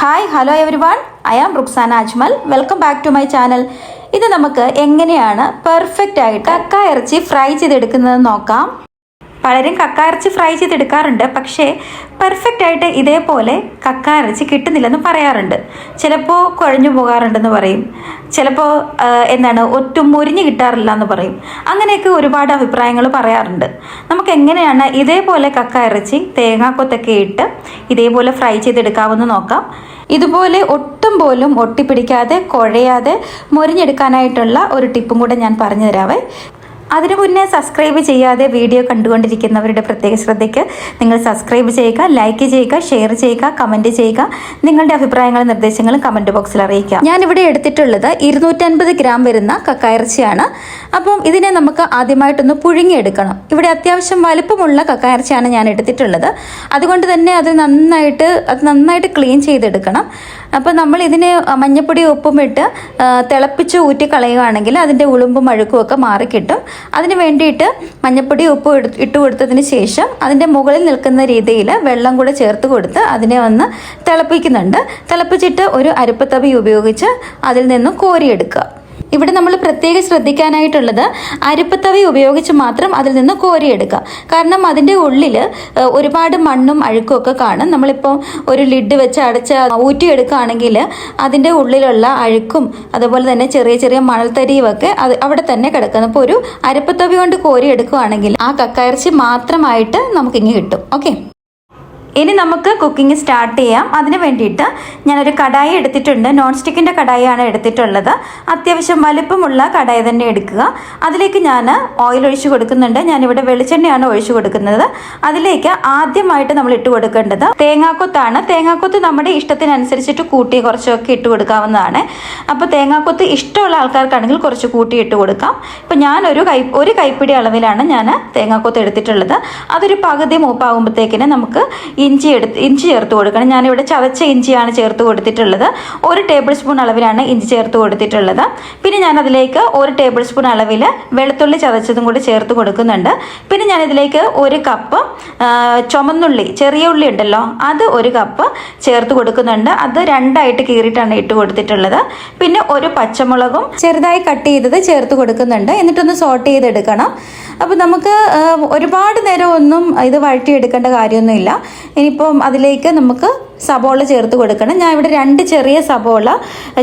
Hi hello everyone I am Ruksana Ajmal welcome back to my channel ഇത് നമുക്ക് എങ്ങനെയാണ് perfect ആയിട്ട് കക്ക ഇറച്ചി ഫ്രൈ ചെയ്തെടുക്കുന്നത് നോക്കാം. പലരും കക്ക ഇറച്ചി ഫ്രൈ ചെയ്തെടുക്കാറുണ്ട്. പക്ഷേ പെർഫെക്റ്റ് ആയിട്ട് ഇതേപോലെ കക്ക ഇറച്ചി കിട്ടുന്നില്ലെന്ന് പറയാറുണ്ട്. ചിലപ്പോൾ കുഴഞ്ഞു പോകാറുണ്ടെന്ന് പറയും. ചിലപ്പോൾ എന്താണ് ഒട്ടും മുരിഞ്ഞ് കിട്ടാറില്ല എന്ന് പറയും. അങ്ങനെയൊക്കെ ഒരുപാട് അഭിപ്രായങ്ങൾ പറയാറുണ്ട്. നമുക്ക് എങ്ങനെയാണ് ഇതേപോലെ കക്ക ഇറച്ചി തേങ്ങാക്കൊത്തൊക്കെ ഇട്ട് ഇതേപോലെ ഫ്രൈ ചെയ്തെടുക്കാമെന്ന് നോക്കാം. ഇതുപോലെ ഒട്ടും പോലും ഒട്ടിപ്പിടിക്കാതെ കുഴയാതെ മുരിഞ്ഞെടുക്കാനായിട്ടുള്ള ഒരു ടിപ്പും കൂടെ ഞാൻ പറഞ്ഞു തരാവേ. അതിനു മുന്നേ സബ്സ്ക്രൈബ് ചെയ്യാതെ വീഡിയോ കണ്ടുകൊണ്ടിരിക്കുന്നവരുടെ പ്രത്യേക ശ്രദ്ധയ്ക്ക് നിങ്ങൾ സബ്സ്ക്രൈബ് ചെയ്യുക ലൈക്ക് ചെയ്യുക ഷെയർ ചെയ്യുക കമന്റ് ചെയ്യുക നിങ്ങളുടെ അഭിപ്രായങ്ങളും നിർദ്ദേശങ്ങളും കമന്റ് ബോക്സിൽ അറിയിക്കുക. ഞാനിവിടെ എടുത്തിട്ടുള്ളത് ഇരുന്നൂറ്റൻപത് ഗ്രാം വരുന്ന കക്കായിറച്ചിയാണ്. അപ്പം ഇതിനെ നമുക്ക് ആദ്യമായിട്ടൊന്ന് പുഴുങ്ങിയെടുക്കണം. ഇവിടെ അത്യാവശ്യം വലുപ്പമുള്ള കക്കായിറച്ചിയാണ് ഞാൻ എടുത്തിട്ടുള്ളത്. അതുകൊണ്ട് തന്നെ അത് നന്നായിട്ട് അത് നന്നായിട്ട് ക്ലീൻ ചെയ്തെടുക്കണം. അപ്പോൾ നമ്മൾ ഇതിനെ മഞ്ഞപ്പൊടി ഉപ്പും ഇട്ട് തിളപ്പിച്ച് ഊറ്റി കളയുകയാണെങ്കിൽ അതിന്റെ ഉളുമ്പും അഴുക്കും ഒക്കെ മാറിക്കിട്ടും. അതിന് വേണ്ടിയിട്ട് മഞ്ഞപ്പൊടി ഉപ്പ് ഇട്ട് കൊടുത്തതിന് ശേഷം അതിന്റെ മുകളിൽ നിൽക്കുന്ന രീതിയിൽ വെള്ളം കൂടെ ചേർത്ത് കൊടുത്ത് അതിനെ ഒന്ന് തിളപ്പിക്കുന്നുണ്ട്. തിളപ്പിച്ചിട്ട് ഒരു അരിപ്പത്തവി ഉപയോഗിച്ച് അതിൽ നിന്നും കോരിയെടുക്കുക. ഇവിടെ നമ്മൾ പ്രത്യേകം ശ്രദ്ധിക്കാനായിട്ടുള്ളത് അരിപ്പത്തവി ഉപയോഗിച്ച് മാത്രം അതിൽ നിന്ന് കോരിയെടുക്കുക. കാരണം അതിന്റെ ഉള്ളിൽ ഒരുപാട് മണ്ണും അഴുക്കും ഒക്കെ കാണും. നമ്മളിപ്പോൾ ഒരു ലിഡ് വെച്ച് അടച്ച് ഊറ്റിയെടുക്കുകയാണെങ്കിൽ അതിന്റെ ഉള്ളിലുള്ള അഴുക്കും അതുപോലെ തന്നെ ചെറിയ ചെറിയ മണൽത്തരിയും ഒക്കെ അത് അവിടെ തന്നെ കിടക്കുന്നു. അപ്പോൾ ഒരു അരിപ്പത്തവി കൊണ്ട് കോരിയെടുക്കുകയാണെങ്കിൽ ആ കക്കയിറച്ചി മാത്രമായിട്ട് നമുക്കിങ്ങ് കിട്ടും. ഓക്കെ? ഇനി നമുക്ക് കുക്കിംഗ് സ്റ്റാർട്ട് ചെയ്യാം. അതിന് വേണ്ടിയിട്ട് ഞാനൊരു കടായി എടുത്തിട്ടുണ്ട്. നോൺ സ്റ്റിക്കിന്റെ കടായിയാണ് എടുത്തിട്ടുള്ളത്. അത്യാവശ്യം വലുപ്പമുള്ള കടായി തന്നെ എടുക്കുക. അതിലേക്ക് ഞാൻ ഓയിൽ ഒഴിച്ചു കൊടുക്കുന്നുണ്ട്. ഞാനിവിടെ വെളിച്ചെണ്ണയാണ് ഒഴിച്ചു കൊടുക്കുന്നത്. അതിലേക്ക് ആദ്യമായിട്ട് നമ്മൾ ഇട്ട് കൊടുക്കേണ്ടത് തേങ്ങാക്കൊത്താണ്. തേങ്ങാക്കൊത്ത് നമ്മുടെ ഇഷ്ടത്തിനനുസരിച്ചിട്ട് കൂട്ടി കുറച്ചൊക്കെ ഇട്ട് കൊടുക്കാവുന്നതാണ്. അപ്പോൾ തേങ്ങാക്കൊത്ത് ഇഷ്ടമുള്ള ആൾക്കാർക്കാണെങ്കിൽ കുറച്ച് കൂട്ടി ഇട്ട് കൊടുക്കാം. ഇപ്പം ഞാനൊരു കൈ ഒരു കൈപ്പിടി അളവിലാണ് ഞാൻ തേങ്ങാക്കൊത്ത് എടുത്തിട്ടുള്ളത്. അതൊരു പകുതി മൂപ്പാകുമ്പോഴത്തേക്കിന് നമുക്ക് ഇഞ്ചി എടുത്ത് ഇഞ്ചി ചേർത്ത് കൊടുക്കണം. ഞാനിവിടെ ചതച്ച ഇഞ്ചിയാണ് ചേർത്ത് കൊടുത്തിട്ടുള്ളത്. ഒരു ടേബിൾ സ്പൂൺ അളവിലാണ് ഇഞ്ചി ചേർത്ത് കൊടുത്തിട്ടുള്ളത്. പിന്നെ ഞാൻ അതിലേക്ക് ഒരു ടേബിൾ സ്പൂൺ അളവിൽ വെളുത്തുള്ളി ചതച്ചതും കൂടി ചേർത്ത് കൊടുക്കുന്നുണ്ട്. പിന്നെ ഞാനിതിലേക്ക് ഒരു കപ്പ് ചുമന്നുള്ളി ചെറിയ ഉള്ളി ഉണ്ടല്ലോ അത് ഒരു കപ്പ് ചേർത്ത് കൊടുക്കുന്നുണ്ട്. അത് രണ്ടായിട്ട് കീറിയിട്ടാണ് ഇട്ട് കൊടുത്തിട്ടുള്ളത്. പിന്നെ ഒരു പച്ചമുളകും ചെറുതായി കട്ട് ചെയ്തത് ചേർത്ത് കൊടുക്കുന്നുണ്ട്. എന്നിട്ടൊന്ന് സോട്ട് ചെയ്തെടുക്കണം. അപ്പോൾ നമുക്ക് ഒരുപാട് നേരം ഒന്നും ഇത് വഴറ്റിയെടുക്കേണ്ട കാര്യമൊന്നുമില്ല. ഇനിയിപ്പം അതിലേക്ക് നമുക്ക് സബോള ചേർത്ത് കൊടുക്കണം. ഞാൻ ഇവിടെ രണ്ട് ചെറിയ സബോള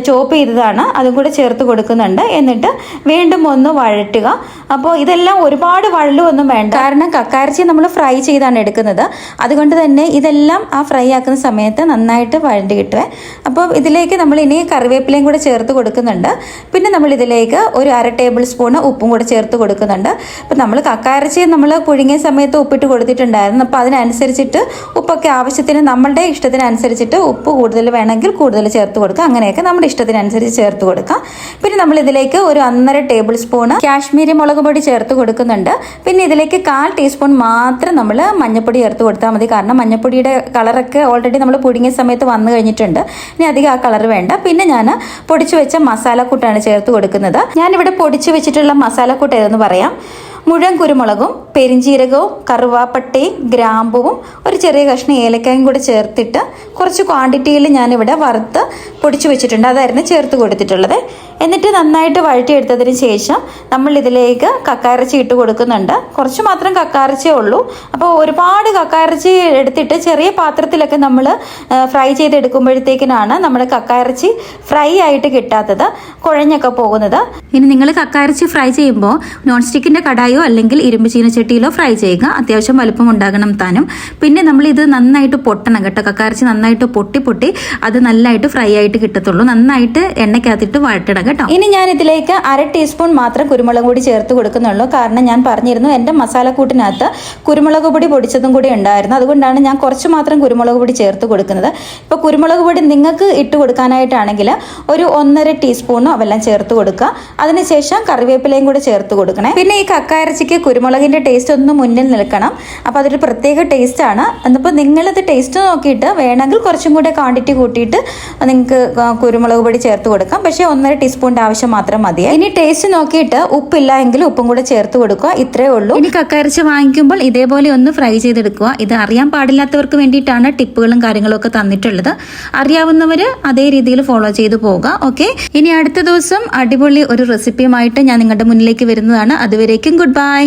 ചോപ്പ് ചെയ്തതാണ്. അതും കൂടെ ചേർത്ത് കൊടുക്കുന്നുണ്ട്. എന്നിട്ട് വീണ്ടും ഒന്ന് വഴറ്റുക. അപ്പോൾ ഇതെല്ലാം ഒരുപാട് വഴലുമൊന്നും വേണ്ട. കാരണം കക്കാരച്ചി നമ്മൾ ഫ്രൈ ചെയ്താണ് എടുക്കുന്നത്. അതുകൊണ്ട് തന്നെ ഇതെല്ലാം ആ ഫ്രൈ ആക്കുന്ന സമയത്ത് നന്നായിട്ട് വഴണ്ടി കിട്ടുവേ. അപ്പോൾ ഇതിലേക്ക് നമ്മൾ ഇനി കറിവേപ്പിലയും കൂടെ ചേർത്ത് കൊടുക്കുന്നുണ്ട്. പിന്നെ നമ്മൾ ഇതിലേക്ക് ഒരു അര ടേബിൾ സ്പൂൺ ഉപ്പും കൂടെ ചേർത്ത് കൊടുക്കുന്നുണ്ട്. അപ്പോൾ നമ്മൾ കക്കാരച്ചി നമ്മൾ പുഴുങ്ങിയ സമയത്ത് ഉപ്പിട്ട് കൊടുത്തിട്ടുണ്ടായിരുന്നു. അപ്പോൾ അതിനനുസരിച്ചിട്ട് ഉപ്പൊക്കെ ആവശ്യത്തിന് നമ്മളുടെ ഇഷ്ടത്തിനനുസരിച്ചിട്ട് ഉപ്പ് കൂടുതൽ വേണമെങ്കിൽ കൂടുതൽ ചേർത്ത് കൊടുക്കുക അങ്ങനെയൊക്കെ നമ്മുടെ ഇഷ്ടത്തിനനുസരിച്ച് ചേർത്ത് കൊടുക്കാം. പിന്നെ നമ്മൾ ഇതിലേക്ക് ഒരു ഒന്നര ടേബിൾ സ്പൂൺ കാശ്മീരി മുളക് പൊടി ചേർത്ത് കൊടുക്കുന്നുണ്ട്. പിന്നെ ഇതിലേക്ക് കാൽ ടീസ്പൂൺ മാത്രം നമ്മൾ മഞ്ഞൾപ്പൊടി ചേർത്ത് കൊടുത്താൽ മതി. കാരണം മഞ്ഞൾപ്പൊടിയുടെ കളറൊക്കെ ഓൾറെഡി നമ്മൾ പുഴുങ്ങിയ സമയത്ത് വന്നു കഴിഞ്ഞിട്ടുണ്ട്. ഇനി അധികം ആ കളർ വേണ്ട. പിന്നെ ഞാൻ പൊടിച്ചു വെച്ച മസാലക്കൂട്ടാണ് ചേർത്ത് കൊടുക്കുന്നത്. ഞാനിവിടെ പൊടിച്ചു വെച്ചിട്ടുള്ള മസാലക്കൂട്ട് ഏതെന്ന് പറയാം? മുഴുവൻ കുരുമുളകും പെരിഞ്ചീരകവും കറുവാപ്പട്ടയും ഗ്രാമ്പുവും ഒരു ചെറിയ കഷ്ണം ഏലക്കായും കൂടി ചേർത്തിട്ട് കുറച്ച് ക്വാണ്ടിറ്റിയിൽ ഞാനിവിടെ വറുത്ത് പൊടിച്ചു വെച്ചിട്ടുണ്ട്. അതായിരുന്നു ചേർത്ത് കൊടുത്തിട്ടുള്ളത്. എന്നിട്ട് നന്നായിട്ട് വഴറ്റിയെടുത്തതിന് ശേഷം നമ്മൾ ഇതിലേക്ക് കക്കായിറച്ചി ഇട്ട് കൊടുക്കുന്നുണ്ട്. കുറച്ച് മാത്രം കക്കായിറച്ചിയേ ഉള്ളൂ. അപ്പോൾ ഒരുപാട് കക്കായിറച്ചി എടുത്തിട്ട് ചെറിയ പാത്രത്തിലൊക്കെ നമ്മൾ ഫ്രൈ ചെയ്തെടുക്കുമ്പോഴത്തേക്കിനാണ് നമ്മുടെ കക്കായിറച്ചി ഫ്രൈ ആയിട്ട് കിട്ടാത്തത് കുഴഞ്ഞൊക്കെ പോകുന്നത്. ഇനി നിങ്ങൾ കക്കായിറച്ചി ഫ്രൈ ചെയ്യുമ്പോൾ നോൺ സ്റ്റിക്കിന്റെ കടായോ അല്ലെങ്കിൽ ഇരുമ്പ് ചീനച്ചട്ടിയിലോ ഫ്രൈ ചെയ്യുക. അത്യാവശ്യം വലുപ്പം ഉണ്ടാകണം താനും. പിന്നെ നമ്മൾ ഇത് നന്നായിട്ട് പൊട്ടണം കേട്ടോ. കക്കായിറച്ചി നന്നായിട്ട് പൊട്ടി പൊട്ടി അത് നല്ലതായിട്ട് ഫ്രൈ ആയിട്ട് കിട്ടത്തുള്ളൂ. നന്നായിട്ട് എണ്ണയ്ക്കകത്തിട്ട് വഴറ്റണം കേട്ടോ. ഇനി ഞാൻ ഇതിലേക്ക് അര ടീസ്പൂൺ മാത്രം കുരുമുളക് പൊടി ചേർത്ത് കൊടുക്കുന്നുള്ളൂ. കാരണം ഞാൻ പറഞ്ഞിരുന്നു എന്റെ മസാലക്കൂട്ടിനകത്ത് കുരുമുളക് പൊടി പൊടിച്ചതും കൂടി ഉണ്ടായിരുന്നു. അതുകൊണ്ടാണ് ഞാൻ കുറച്ച് മാത്രം കുരുമുളക് പൊടി ചേർത്ത് കൊടുക്കുന്നത്. ഇപ്പോൾ കുരുമുളക് പൊടി നിങ്ങൾക്ക് ഇട്ട് കൊടുക്കാനായിട്ടാണെങ്കിൽ ഒരു ഒന്നര ടീസ്പൂണോ അവെല്ലാം ചേർത്ത് കൊടുക്കുക. അതിനുശേഷം കറിവേപ്പിലയും കൂടി ചേർത്ത് കൊടുക്കണേ. പിന്നെ ഈ കക്കായിറച്ചിക്ക് കുരുമുളകിന്റെ ടേസ്റ്റ് ഒന്ന് മുന്നിൽ നിൽക്കണം. അപ്പോൾ അതൊരു പ്രത്യേക ടേസ്റ്റാണ് എന്നിപ്പോൾ നിങ്ങളത് ടേസ്റ്റ് നോക്കിയിട്ട് വേണമെങ്കിൽ കുറച്ചും കൂടെ ക്വാണ്ടിറ്റി കൂട്ടിയിട്ട് നിങ്ങൾക്ക് കുരുമുളക് പൊടി ചേർത്ത് കൊടുക്കാം. പക്ഷേ ഒന്നര ടീസ്പൂൺ ടീസ്പൂണിന്റെ ആവശ്യം മാത്രം മതി ഇനി ടേസ്റ്റ് നോക്കിയിട്ട് ഉപ്പില്ല എങ്കിൽ ഉപ്പും കൂടെ ചേർത്ത് കൊടുക്കുക. ഇത്രേ ഉള്ളൂ. ഇനി കക്കയിറച്ചി വാങ്ങിക്കുമ്പോൾ ഇതേപോലെ ഒന്ന് ഫ്രൈ ചെയ്തെടുക്കുക. ഇത് അറിയാൻ പാടില്ലാത്തവർക്ക് വേണ്ടിയിട്ടാണ് ടിപ്പുകളും കാര്യങ്ങളും ഒക്കെ തന്നിട്ടുള്ളത്. അറിയാവുന്നവർ അതേ രീതിയിൽ ഫോളോ ചെയ്തു പോവുക. ഓക്കെ ഇനി അടുത്ത ദിവസം അടിപൊളി ഒരു റെസിപ്പിയുമായിട്ട് ഞാൻ നിങ്ങളുടെ മുന്നിലേക്ക് വരുന്നതാണ്. അതുവരേക്കും ഗുഡ് ബൈ